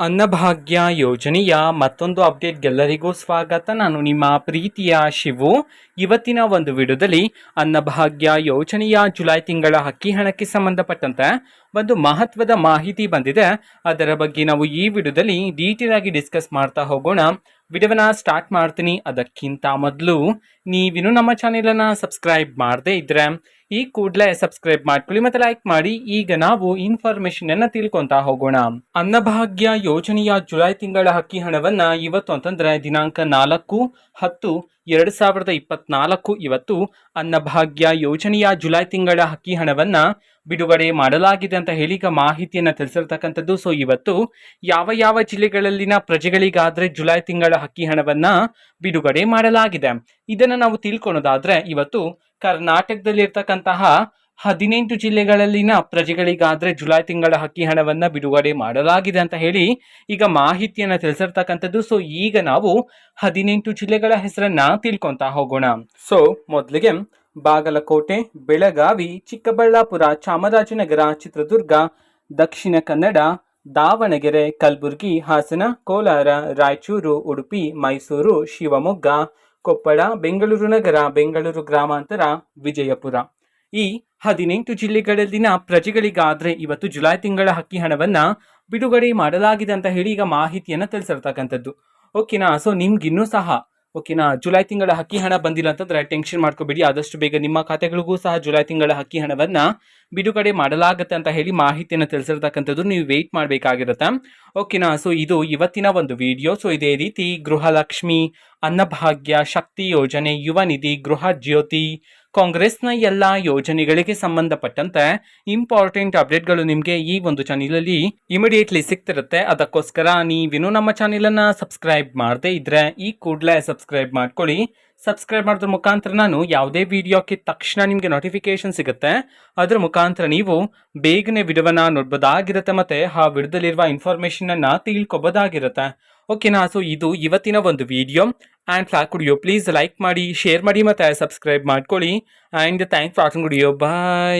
ಅನ್ನಭಾಗ್ಯ ಯೋಜನೆಯ ಮತ್ತೊಂದು ಅಪ್ಡೇಟ್ಗೆಲ್ಲರಿಗೂ ಸ್ವಾಗತ. ನಾನು ನಿಮ್ಮ ಪ್ರೀತಿಯ ಶಿವು. ಇವತ್ತಿನ ಒಂದು ವಿಡಿಯೋದಲ್ಲಿ ಅನ್ನಭಾಗ್ಯ ಯೋಜನೆಯ ಜುಲೈ ತಿಂಗಳ ಅಕ್ಕಿ ಹಣಕ್ಕೆ ಸಂಬಂಧಪಟ್ಟಂತೆ ಒಂದು ಮಹತ್ವದ ಮಾಹಿತಿ ಬಂದಿದೆ. ಅದರ ಬಗ್ಗೆ ನಾವು ಈ ವಿಡಿಯೋದಲ್ಲಿ ಡೀಟೇಲ್ ಆಗಿ ಡಿಸ್ಕಸ್ ಮಾಡ್ತಾ ಹೋಗೋಣ. ವಿಡಿಯೋವನ್ನ ಸ್ಟಾರ್ಟ್ ಮಾಡ್ತೀನಿ. ಅದಕ್ಕಿಂತ ಮೊದಲು ನೀವಿನ್ನೂ ನಮ್ಮ ಚಾನೆಲನ್ನು ಸಬ್ಸ್ಕ್ರೈಬ್ ಮಾಡದೇ ಇದ್ರೆ ಈ ಕೂಡಲೇ ಸಬ್ಸ್ಕ್ರೈಬ್ ಮಾಡ್ಕೊಳ್ಳಿ ಮತ್ತೆ ಲೈಕ್ ಮಾಡಿ. ಈಗ ನಾವು ಇನ್ಫಾರ್ಮೇಶನ್ ಅನ್ನ ತಿಳ್ಕೊಂತಾ ಹೋಗೋಣ. ಅನ್ನಭಾಗ್ಯ ಯೋಜನೆಯ ಜುಲೈ ತಿಂಗಳ ಅಕ್ಕಿ ಹಣವನ್ನ ಇವತ್ತು ಅಂತಂದ್ರೆ ದಿನಾಂಕ ನಾಲ್ಕು, ಹತ್ತು, ಎರಡು ಸಾವಿರದ ಇಪ್ಪತ್ನಾಲ್ಕು, ಇವತ್ತು ಅನ್ನಭಾಗ್ಯ ಯೋಜನೆಯ ಜುಲೈ ತಿಂಗಳ ಅಕ್ಕಿ ಹಣವನ್ನ ಬಿಡುಗಡೆ ಮಾಡಲಾಗಿದೆ ಅಂತ ಹೇಳಿ ಈಗ ಮಾಹಿತಿಯನ್ನು ತಿಳಿಸಿರ್ತಕ್ಕಂಥದ್ದು. ಸೊ ಇವತ್ತು ಯಾವ ಯಾವ ಜಿಲ್ಲೆಗಳಲ್ಲಿನ ಪ್ರಜೆಗಳಿಗಾದ್ರೆ ಜುಲೈ ತಿಂಗಳ ಹಕ್ಕಿ ಹಣವನ್ನ ಬಿಡುಗಡೆ ಮಾಡಲಾಗಿದೆ. ಇದನ್ನ ನಾವು ತಿಳ್ಕೊಳೋದಾದ್ರೆ ಇವತ್ತು ಕರ್ನಾಟಕದಲ್ಲಿರ್ತಕ್ಕಂತಹ ಹದಿನೆಂಟು ಜಿಲ್ಲೆಗಳಲ್ಲಿನ ಪ್ರಜೆಗಳಿಗಾದ್ರೆ ಜುಲೈ ತಿಂಗಳ ಹಕ್ಕಿ ಹಣವನ್ನ ಬಿಡುಗಡೆ ಮಾಡಲಾಗಿದೆ ಅಂತ ಹೇಳಿ ಈಗ ಮಾಹಿತಿಯನ್ನ ತಿಳಿಸಿರ್ತಕ್ಕಂಥದ್ದು. ಸೊ ಈಗ ನಾವು ಹದಿನೆಂಟು ಜಿಲ್ಲೆಗಳ ಹೆಸರನ್ನ ತಿಳ್ಕೊಂತಾ ಹೋಗೋಣ. ಸೊ ಮೊದಲಿಗೆ ಬಾಗಲಕೋಟೆ, ಬೆಳಗಾವಿ, ಚಿಕ್ಕಬಳ್ಳಾಪುರ, ಚಾಮರಾಜನಗರ, ಚಿತ್ರದುರ್ಗ, ದಕ್ಷಿಣ ಕನ್ನಡ, ದಾವಣಗೆರೆ, ಕಲಬುರಗಿ, ಹಾಸನ, ಕೋಲಾರ, ರಾಯಚೂರು, ಉಡುಪಿ, ಮೈಸೂರು, ಶಿವಮೊಗ್ಗ, ಕೊಪ್ಪಳ, ಬೆಂಗಳೂರು ನಗರ, ಬೆಂಗಳೂರು ಗ್ರಾಮಾಂತರ, ವಿಜಯಪುರ. ಈ ಹದಿನೆಂಟು ಜಿಲ್ಲೆಗಳಲ್ಲಿನ ಪ್ರಜೆಗಳಿಗಾದ್ರೆ ಇವತ್ತು ಜುಲೈ ತಿಂಗಳ ಹಕ್ಕಿ ಹಣವನ್ನ ಬಿಡುಗಡೆ ಮಾಡಲಾಗಿದೆ ಅಂತ ಹೇಳಿ ಈಗ ಮಾಹಿತಿಯನ್ನು ತಿಳಿಸಿರ್ತಕ್ಕಂಥದ್ದು ಓಕೆನಾ ಸೊ ನಿಮ್ಗಿನ್ನೂ ಸಹ ಓಕೆನಾ ಜುಲೈ ತಿಂಗಳ ಹಕ್ಕಿ ಹಣ ಬಂದಿಲ್ಲ ಅಂತಂದ್ರೆ ಟೆನ್ಷನ್ ಮಾಡ್ಕೋಬೇಡಿ. ಆದಷ್ಟು ಬೇಗ ನಿಮ್ಮ ಖಾತೆಗಳಿಗೂ ಸಹ ಜುಲೈ ತಿಂಗಳ ಹಕ್ಕಿ ಹಣವನ್ನ ಬಿಡುಗಡೆ ಮಾಡಲಾಗುತ್ತೆ ಅಂತ ಹೇಳಿ ಮಾಹಿತಿಯನ್ನು ತಿಳಿಸಿರ್ತಕ್ಕಂಥದ್ದು ನೀವು ವೆಯ್ಟ್ ಮಾಡಬೇಕಾಗಿರುತ್ತೆ. ಓಕೆನಾ ಸೊ ಇದು ಇವತ್ತಿನ ಒಂದು ವಿಡಿಯೋ ಸೊ ಇದೇ ರೀತಿ ಗೃಹಲಕ್ಷ್ಮಿ, ಅನ್ನಭಾಗ್ಯ, ಶಕ್ತಿ ಯೋಜನೆ, ಯುವ ನಿಧಿ, ಗೃಹ ಜ್ಯೋತಿ, ಕಾಂಗ್ರೆಸ್ನ ಎಲ್ಲ ಯೋಜನೆಗಳಿಗೆ ಸಂಬಂಧಪಟ್ಟಂತೆ ಇಂಪಾರ್ಟೆಂಟ್ ಅಪ್ಡೇಟ್ಗಳು ನಿಮಗೆ ಈ ಒಂದು ಚಾನಲಲ್ಲಿ ಇಮಿಡಿಯೇಟ್ಲಿ ಸಿಗ್ತಿರುತ್ತೆ. ಅದಕ್ಕೋಸ್ಕರ ನೀವಿನ್ನೂ ನಮ್ಮ ಚಾನಲನ್ನು ಸಬ್ಸ್ಕ್ರೈಬ್ ಮಾಡದೇ ಇದ್ರೆ ಈ ಕೂಡಲೇ ಸಬ್ಸ್ಕ್ರೈಬ್ ಮಾಡ್ಕೊಳ್ಳಿ. ಸಬ್ಸ್ಕ್ರೈಬ್ ಮಾಡಿದ್ರ ಮುಖಾಂತರ ನಾನು ಯಾವುದೇ ವಿಡಿಯೋಕ್ಕೆ ತಕ್ಷಣ ನಿಮಗೆ ನೋಟಿಫಿಕೇಶನ್ ಸಿಗುತ್ತೆ. ಅದರ ಮುಖಾಂತರ ನೀವು ಬೇಗನೆ ವಿಡಿಯೋವನ್ನು ನೋಡ್ಬೋದಾಗಿರುತ್ತೆ ಮತ್ತು ಆ ವಿಡಿಯೋದಲ್ಲಿರುವ ಇನ್ಫಾರ್ಮೇಷನ್ ಅನ್ನ ತಿಳ್ಕೊಬೋದಾಗಿರುತ್ತೆ. ಓಕೆನಾ ಸೊ ಇದು ಇವತ್ತಿನ ಒಂದು ವಿಡಿಯೋ ಆ್ಯಂಡ್ ಫ್ಲಾಕ್ ಕುಡಿಯೋ ಪ್ಲೀಸ್ ಲೈಕ್ ಮಾಡಿ ಶೇರ್ ಮಾಡಿ ಮತ್ತು ಸಬ್ಸ್ಕ್ರೈಬ್ ಮಾಡ್ಕೊಳ್ಳಿ. ಆ್ಯಂಡ್ ಥ್ಯಾಂಕ್ ಫಾರ್ ವಾಚಿಂಗ್ ಕುಡಿಯೋ ಬಾಯ್